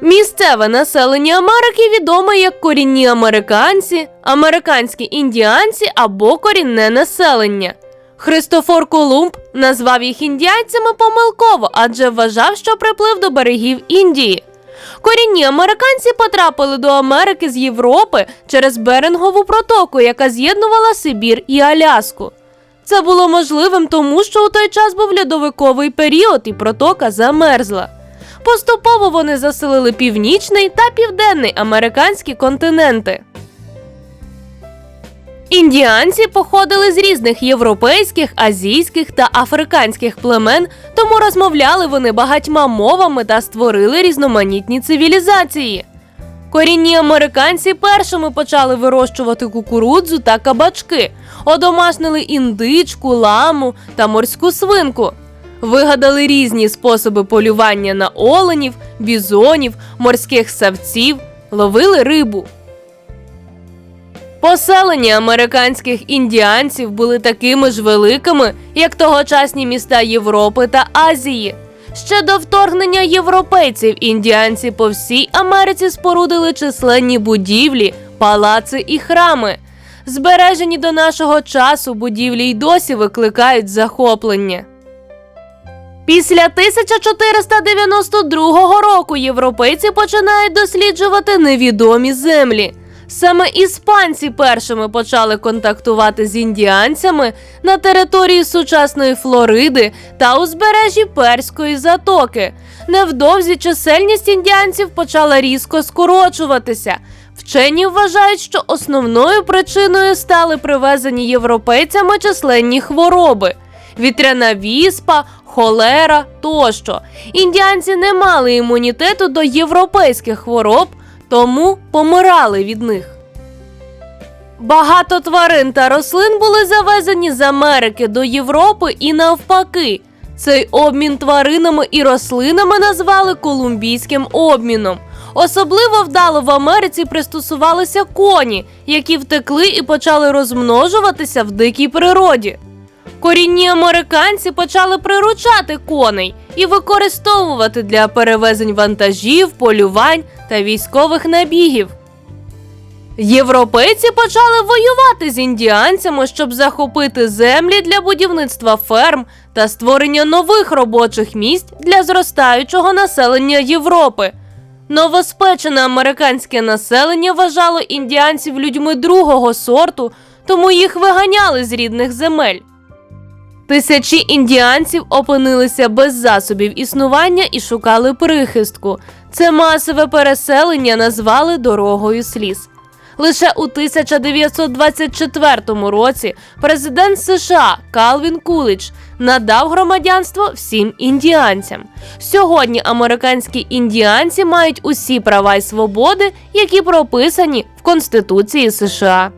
Місцеве населення Америки відоме як корінні американці, американські індіанці або корінне населення. Христофор Колумб назвав їх індіанцями помилково, адже вважав, що приплив до берегів Індії. Корінні американці потрапили до Америки з Європи через Берингову протоку, яка з'єднувала Сибір і Аляску. Це було можливим тому, що у той час був льодовиковий період і протока замерзла. Поступово вони заселили північний та південний американські континенти. Індіанці походили з різних європейських, азійських та африканських племен, тому розмовляли вони багатьма мовами та створили різноманітні цивілізації. Корінні американці першими почали вирощувати кукурудзу та кабачки, одомашнили індичку, ламу та морську свинку. Вигадали різні способи полювання на оленів, бізонів, морських савців, ловили рибу. Поселення американських індіанців були такими ж великими, як тогочасні міста Європи та Азії. Ще до вторгнення європейців індіанці по всій Америці спорудили численні будівлі, палаци і храми. Збережені до нашого часу будівлі й досі викликають захоплення. Після 1492 року європейці починають досліджувати невідомі землі. Саме іспанці першими почали контактувати з індіанцями на території сучасної Флориди та узбережжі Перської затоки. Невдовзі чисельність індіанців почала різко скорочуватися. Вчені вважають, що основною причиною стали привезені європейцями численні хвороби вітряна віспа, холера тощо. Індіанці не мали імунітету до європейських хвороб, тому помирали від них. Багато тварин та рослин були завезені з Америки до Європи і навпаки. Цей обмін тваринами і рослинами назвали колумбійським обміном. Особливо вдало в Америці пристосувалися коні, які втекли і почали розмножуватися в дикій природі. Корінні американці почали приручати коней і використовувати для перевезень вантажів, полювань та військових набігів. Європейці почали воювати з індіанцями, щоб захопити землі для будівництва ферм та створення нових робочих місць для зростаючого населення Європи. Новоспечене американське населення вважало індіанців людьми другого сорту, тому їх виганяли з рідних земель. Тисячі індіанців опинилися без засобів існування і шукали прихистку. Це масове переселення назвали дорогою сліз. Лише у 1924 році президент США Калвін Кулич надав громадянство всім індіанцям. Сьогодні американські індіанці мають усі права й свободи, які прописані в Конституції США.